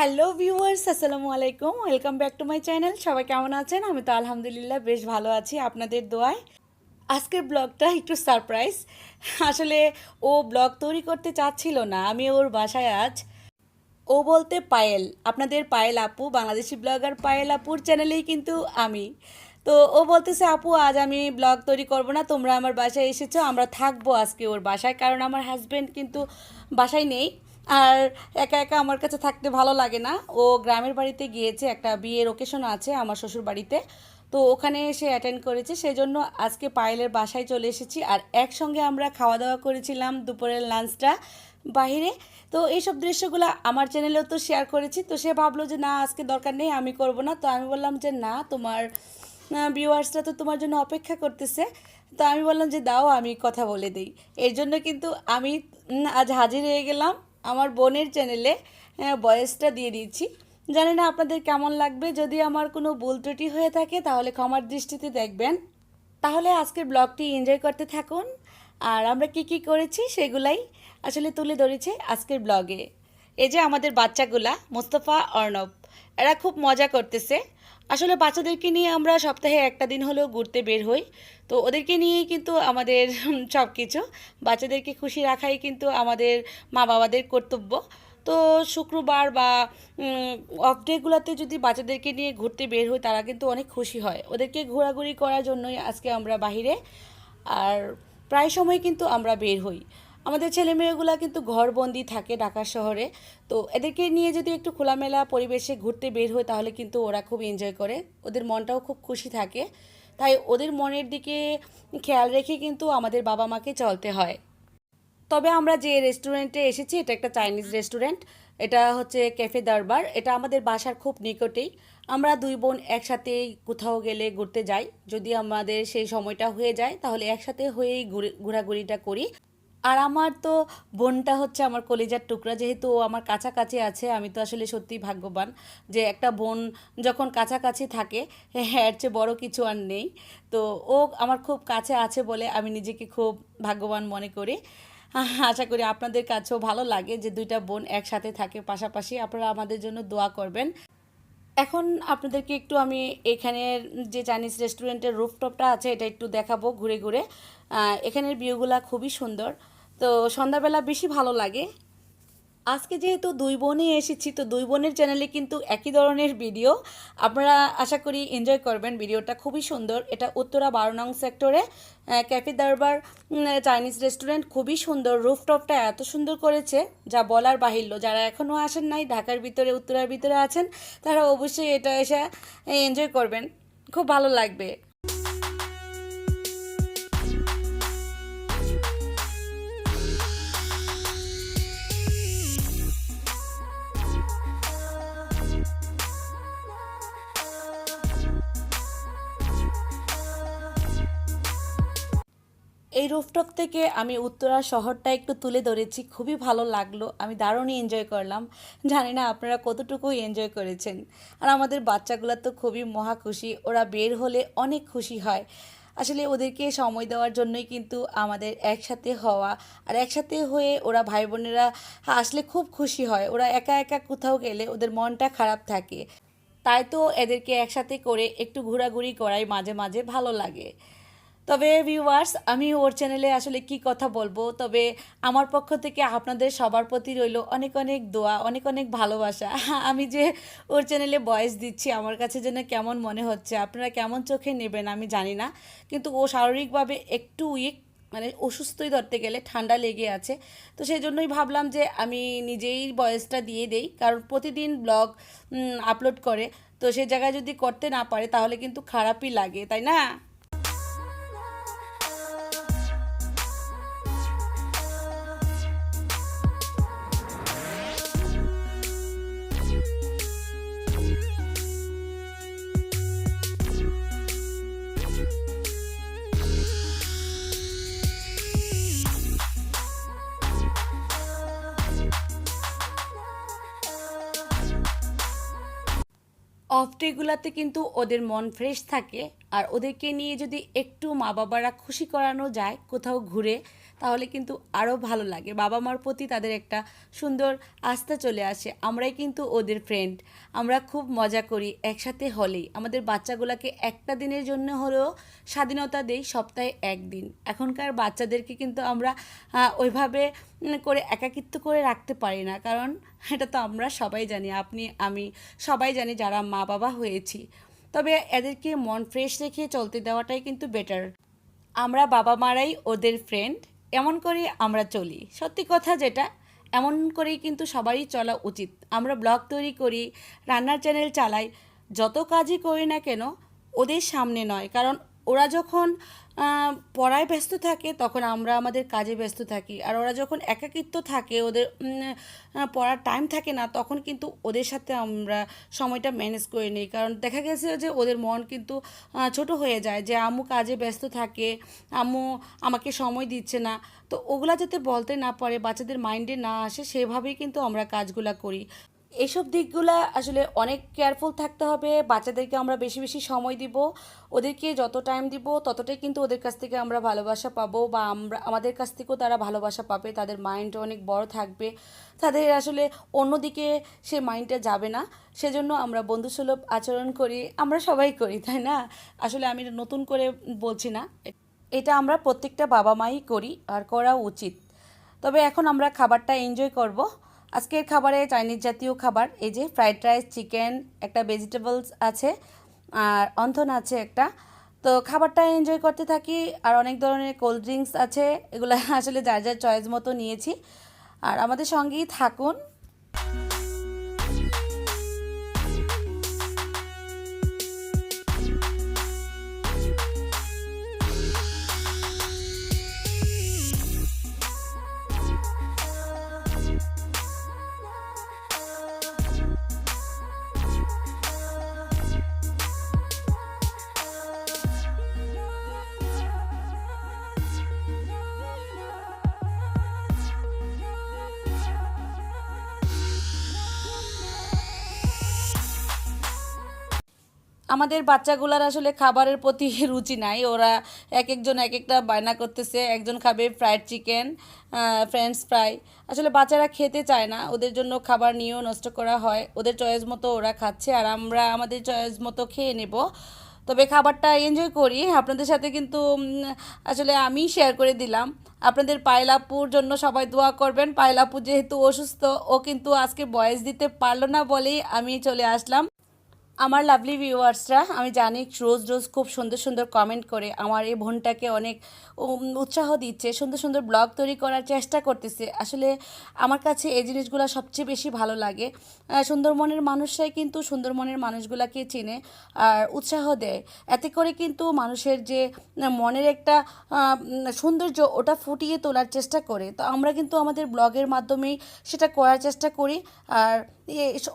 Hello viewers, আসসালামু আলাইকুম। Welcome back to my channel. সবাই কেমন আছেন? আমি তো আলহামদুলিল্লাহ বেশ ভালো আছি আপনাদের দোয়ায়। আজকের ব্লগটা একটু সারপ্রাইজ। আসলে ও ব্লগ তৈরি করতে চাচ্ছিল না, আমি ওর বাসায় আজ। ও বলতে পায়েল, আপনাদের পায়েল আপু, বাংলাদেশি ব্লগার পায়েল আপুর চ্যানেলেই কিন্তু আমি। তো ও বলতেছে, আপু, আজ আমি ব্লগ তৈরি করব না, তোমরা আমার বাসায় এসেছ, আমরা থাকব আজকে ওর বাসায়, কারণ আমার হাজব্যান্ড কিন্তু বাসায় নেই। আর একা একা আমার কাছে থাকতে ভালো লাগে না। ও গ্রামের বাড়িতে গিয়েছে, একটা বিয়ের ওকেশন আছে আমার শ্বশুর বাড়িতে। তো ওখানে এসে অ্যাটেন্ড করেছে, সেজন্য আজকে পায়েলের বাসায় চলে এসেছি। আর একসঙ্গে আমরা খাওয়া দাওয়া করেছিলাম দুপুরের লাঞ্চটা বাইরে তো এইসব দৃশ্যগুলো আমার চ্যানেলেও তো শেয়ার করেছি। তো সে ভাবলো যে, না, আজকে দরকার নেই, আমি করব না। তো আমি বললাম যে, না, তোমার ভিউয়ার্সরা তো তোমার জন্য অপেক্ষা করতেছে। তো আমি বললাম যে, দাও, আমি কথা বলে দিই। এর জন্য কিন্তু আমি আজ হাজির হয়ে গেলাম। আমার বোনের চ্যানেলে বয়েসটা দিয়ে দিয়েছি। জানি না আপনাদের কেমন লাগবে। যদি আমার কোনো ভুল ত্রুটি হয়ে থাকে, তাহলে ক্ষমার দৃষ্টিতে দেখবেন। তাহলে আজকের ব্লগটি এনজয় করতে থাকুন। আর আমরা কি কি করেছি সেগুলাই আসলে তুলে ধরেছে আজকের ব্লগে। এই যে আমাদের বাচ্চাগুলা, মোস্তফা, অর্ণব, এরা খুব মজা করতেছে। আসলে বাচ্চাদেরকে নিয়ে আমরা সপ্তাহে একটা দিন হলেও ঘুরতে বের হই। তো ওদেরকে নিয়েই কিন্তু আমাদের সব কিছু বাচ্চাদেরকে খুশি রাখাই কিন্তু আমাদের মা বাবাদের কর্তব্য। তো শুক্রবার বা অফ ডেগুলোতে যদি বাচ্চাদেরকে নিয়ে ঘুরতে বের হই, তারা কিন্তু অনেক খুশি হয়। ওদেরকে ঘোরাঘুরি করার জন্যই আজকে আমরা বাহিরে। আর প্রায় সময় কিন্তু আমরা বের হই। আমাদের ছেলে মেয়েগুলো কিন্তু ঘরবন্দি থাকে ঢাকা শহরে। তো এদেরকে নিয়ে যদি একটু খোলামেলা পরিবেশে ঘুরতে বের হয় তাহলে কিন্তু ওরা খুব এনজয় করে। ওদের মনটাও খুব খুশি থাকে। তাই ওদের মনের দিকে খেয়াল রেখে কিন্তু আমাদের বাবা মাকে চলতে হয়। তবে আমরা যে রেস্টুরেন্টে এসেছি, এটা একটা চাইনিজ রেস্টুরেন্ট এটা হচ্ছে ক্যাফে দরবার এটা আমাদের বাসার খুব নিকটেই। আমরা দুই বোন একসাথে কোথাও গেলে ঘুরতে যাই। যদি আমাদের সেই সময়টা হয়ে যায়, তাহলে একসাথে হয়েই ঘুরে, ঘোরাঘুরিটা করি। আর আমার তো বোনটা হচ্ছে আমার কলিজার টুকরা, যেহেতু ও আমার কাছাকাছি আছে, আমি তো আসলে সত্যিই ভাগ্যবান যে একটা বোন যখন কাছাকাছি থাকে হ্যাঁ এর চেয়ে বড় কিছু আর নেই। তো ও আমার খুব কাছে আছে বলে আমি নিজেকে খুব ভাগ্যবান মনে করি। আশা করি আপনাদের কাছেও ভালো লাগে যে দুইটা বোন একসাথে থাকে, পাশাপাশি আপনারা আমাদের জন্য দোয়া করবেন। এখন আপনাদেরকে একটু আমি এখানের যে চাইনিজ রেস্টুরেন্টের রুফটপটা আছে, এটা একটু দেখাবো ঘুরে ঘুরে। এখানের ভিউগুলা খুবই সুন্দর। তো সন্ধ্যাবেলা বেশি ভালো লাগে। আজকে যেহেতু দুই বোনই এসেছি, তো দুই বোনের চ্যানেলে কিন্তু একই ধরনের ভিডিও আপনারা আশা করি এনজয় করবেন ভিডিওটা খুবই সুন্দর। এটা উত্তরা বারো নং সেক্টরে ক্যাফে দরবার চাইনিজ রেস্টুরেন্ট খুবই সুন্দর। রুফটপটা এত সুন্দর করেছে, যা বলার বাহিল্য। যারা এখনও আসেন নাই, ঢাকার ভিতরে, উত্তরার ভিতরে আছেন, তারা অবশ্যই এটা এসে এনজয় করবেন। খুব ভালো লাগবে। এই রুফটপ থেকে আমি উত্তরা শহরটা একটু তুলে ধরেছি, খুবই ভালো লাগল, আমি দারুণই এনজয় করলাম। জানি না আপনারা কতটুকু এনজয় করেছেন। আর আমাদের বাচ্চাগুলো তো খুবই মহা খুশি, ওরা বের হলে অনেক খুশি হয়। আসলে ওদেরকে সময় দেওয়ার জন্যই কিন্তু আমাদের একসাথে হওয়া, আর একসাথে হয়ে ওরা ভাই বোনেরা আসলে খুব খুশি হয়, ওরা একা একা কোথাও গেলে ওদের মনটা খারাপ থাকে। তাই তো এদেরকে একসাথে করে একটু ঘোরাঘুরি করাই মাঝে মাঝে ভালো লাগে। তবে ভিউয়ার্স আমি ওর চ্যানেলে আসলে কি কথা বলব? তবে আমার পক্ষ থেকে আপনাদের সবার প্রতি রইল অনেক অনেক দোয়া, অনেক অনেক ভালোবাসা। আমি যে ওর চ্যানেলে বয়েস দিচ্ছি, আমার কাছে যেন কেমন মনে হচ্ছে, আপনারা কেমন চোখে নেবেন আমি জানি না। কিন্তু ও শারীরিকভাবে একটু উইক মানে অসুস্থই ধরতে গেলে ঠান্ডা লেগে আছে। তো সেই জন্যই ভাবলাম যে আমি নিজেই বয়েসটা দিয়ে দেই, কারণ প্রতিদিন ব্লগ আপলোড করে। তো সেই জায়গায় যদি করতে না পারে, তাহলে কিন্তু খারাপই লাগে, তাই না? অফ ডেগুলাতে কিন্তু ওদের মন ফ্রেশ থাকে। আর ওদেরকে নিয়ে যদি একটু মা বাবারা খুশি করানো যায়, কোথাও ঘুরে তাহলে কিন্তু আরও ভালো লাগে। বাবা মার প্রতি তাদের একটা সুন্দর আস্থা চলে আসে। আমরাই কিন্তু ওদের ফ্রেন্ড আমরা খুব মজা করি, একসাথে হলেই। আমাদের বাচ্চাগুলোকে একটা দিনের জন্য হলেও স্বাধীনতা দেই সপ্তাহে একদিন। এখনকার বাচ্চাদেরকে কিন্তু আমরা ওইভাবে করে একাকিত্ব করে রাখতে পারি না। কারণ এটা তো আমরা সবাই জানি, আপনি, আমি সবাই জানি যারা মা বাবা হয়েছি। তবে এদেরকে মন ফ্রেশ রেখে চলতে দেওয়াটাই কিন্তু বেটার আমরা বাবা মারাই ওদের ফ্রেন্ড এমন করে আমরা চলি। সত্যি কথা যেটা, এমন করেই কিন্তু সবারই চলা উচিত। আমরা ব্লগ তৈরি করি, রান্নার চ্যানেল চালাই, যত কাজই করি না কেন, ওদের সামনে নয়। কারণ ওরা যখন পড়ায় ব্যস্ত থাকে, তখন আমরা আমাদের কাজে ব্যস্ত থাকি। আর ওরা যখন একাকিত্ব থাকে, ওদের পড়ার টাইম থাকে না, তখন কিন্তু ওদের সাথে আমরা সময়টা ম্যানেজ করে নিই। কারণ দেখা গেছে যে ওদের মন কিন্তু ছোট হয়ে যায় যে আম্মু কাজে ব্যস্ত থাকে, আম্মু আমাকে সময় দিচ্ছে না। তো ওগুলা যাতে বলতে না পারে, বাচ্চাদের মাইন্ডে না আসে, সেভাবেই কিন্তু আমরা কাজগুলা করি। এইসব দিকগুলা আসলে অনেক কেয়ারফুল থাকতে হবে। বাচ্চাদেরকে আমরা বেশি বেশি সময় দিব। ওদেরকে যত টাইম দিব, ততটাই কিন্তু ওদের কাছ থেকে আমরা ভালোবাসা পাবো বা আমরা, আমাদের কাছ থেকেও তারা ভালোবাসা পাবে। তাদের মাইন্ড অনেক বড় থাকবে। তাদের আসলে অন্যদিকে সে মাইন্ডটা যাবে না। সেজন্য আমরা বন্ধুসুলভ আচরণ করি, আমরা সবাই করি, তাই না? আসলে আমি নতুন করে বলছি না। এটা আমরা প্রত্যেকটা বাবা মাই করি আর করা উচিত। তবে এখন আমরা খাবারটা এনজয় করব। আজকের খাবারে চাইনিজ জাতীয় খাবার, এই যে ফ্রাইড রাইস চিকেন একটা ভেজিটেবলস আছে, আর অন্থন আছে একটা। তো খাবারটা এনজয় করতে থাকি, আর অনেক ধরনের কোল্ড ড্রিঙ্কস আছে, এগুলো আসলে যার যার চয়েস মতো নিয়েছি। আর আমাদের সঙ্গেই থাকুন। আমাদের বাচ্চাগুলার আসলে খাবারের প্রতি রুচি নাই। ওরা এক একজন এক একটা বায়না করতেছে, একজন খাবে ফ্রায়েড চিকেন ফ্রেঞ্চ ফ্রাই আসলে বাচ্চারা খেতে চায় না, ওদের জন্য খাবার নিয়েও নষ্ট করা হয়। ওদের চয়েস মতো ওরা খাচ্ছে আর আমরা আমাদের চয়েস মতো খেয়ে নেব। তবে খাবারটা এনজয় করি। আপনাদের সাথে কিন্তু আসলে আমি শেয়ার করে দিলাম। আপনাদের পায়েলাপুর জন্য সবাই দোয়া করবেন। পায়েলাপু যেহেতু অসুস্থ, ও কিন্তু আজকে বয়স দিতে পারল না বলেই আমি চলে আসলাম। আমার লাভলি ভিউয়ার্সরা আমি জানি রোজ রোজ খুব সুন্দর সুন্দর কমেন্ট করে আমার এই বোনটাকে অনেক উৎসাহ দিচ্ছে, সুন্দর সুন্দর ব্লগ তৈরি করার চেষ্টা করতেছে। আসলে আমার কাছে এই জিনিসগুলো সবচেয়ে বেশি ভালো লাগে। সুন্দরবনের মানুষরাই কিন্তু সুন্দরবনের মানুষগুলাকে চেনে আর উৎসাহ দেয়। এতে করে কিন্তু মানুষের যে মনের একটা সৌন্দর্য ওটা ফুটিয়ে তোলার চেষ্টা করে। তো আমরা কিন্তু আমাদের ব্লগের মাধ্যমেই সেটা করার চেষ্টা করি। আর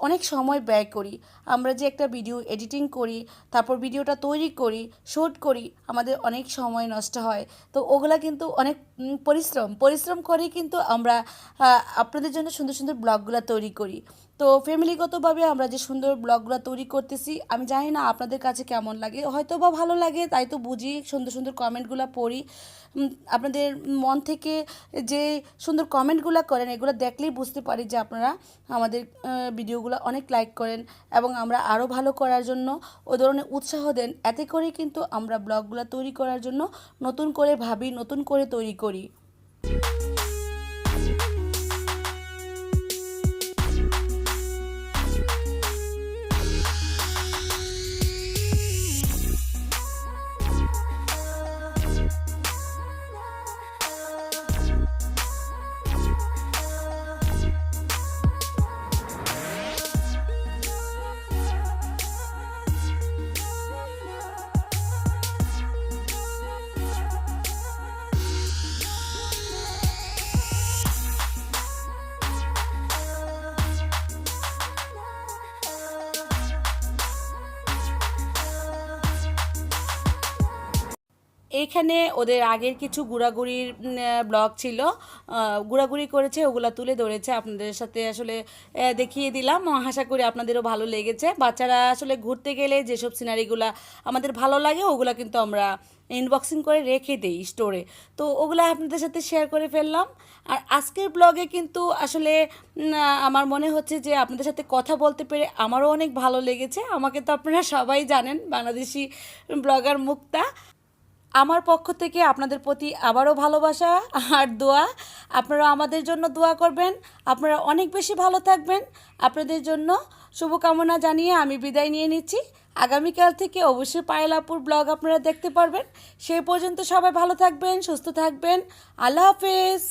অনেক সময় ব্যয় করি। আমরা যে একটা ভিডিও এডিটিং করি, তারপর ভিডিওটা তৈরি করি শ্যুট করি, আমাদের অনেক সময় নষ্ট হয়। তো ওগুলা কিন্তু অনেক পরিশ্রম। পরিশ্রম করে কিন্তু আমরা আপনাদের জন্য সুন্দর সুন্দর ব্লগগুলো তৈরি করি। তো ফ্যামিলিগতভাবে আমরা যে সুন্দর ব্লগগুলো তৈরি করতেছি, আমি জানি না আপনাদের কাছে কেমন লাগে হয়তো বা ভালো লাগে, তাই তো বুঝি সুন্দর সুন্দর কমেন্টগুলো পড়ি। আপনাদের মন থেকে যে সুন্দর কমেন্টগুলো করেন, এগুলো দেখলেই বুঝতে পারি যে আপনারা আমাদের ভিডিওগুলো অনেক লাইক করেন এবং আমরা আরও ভালো করার জন্য ও ধরনের উৎসাহ দেন। এতে করেই কিন্তু আমরা ব্লগগুলো তৈরি করার জন্য নতুন করে ভাবি, নতুন করে তৈরি করি। এইখানে ওদের আগের কিছু ঘোরাঘুরির ব্লগ ছিল। ঘোরাঘুরি করেছে, ওগুলা তুলে ধরেছে। আপনাদের সাথে আসলে দেখিয়ে দিলাম। আশা করি আপনাদেরও ভালো লেগেছে। বাচ্চারা আসলে ঘুরতে গেলে যেসব সিনারিগুলা আমাদের ভালো লাগে, ওগুলা কিন্তু আমরা ইনবক্সিং করে রেখে দিই স্টোরে তো ওগুলো আপনাদের সাথে শেয়ার করে ফেললাম। আর আজকের ব্লগে কিন্তু আসলে আমার মনে হচ্ছে যে আপনাদের সাথে কথা বলতে পেরে আমারও অনেক ভালো লেগেছে। আমাকে তো আপনারা সবাই জানেন, বাংলাদেশি ব্লগার মুক্তা। আমার পক্ষ থেকে আপনাদের প্রতি আবারও ভালোবাসা আর দোয়া। আপনারা আমাদের জন্য দোয়া করবেন। আপনারা অনেক বেশি ভালো থাকবেন। আপনাদের জন্য শুভকামনা জানিয়ে আমি বিদায় নিয়ে নিচ্ছি। আগামীকাল থেকে অবশ্যই পায়লাপুর ব্লগ আপনারা দেখতে পারবেন। সেই পর্যন্ত সবাই ভালো থাকবেন, সুস্থ থাকবেন। আল্লাহ হাফেজ।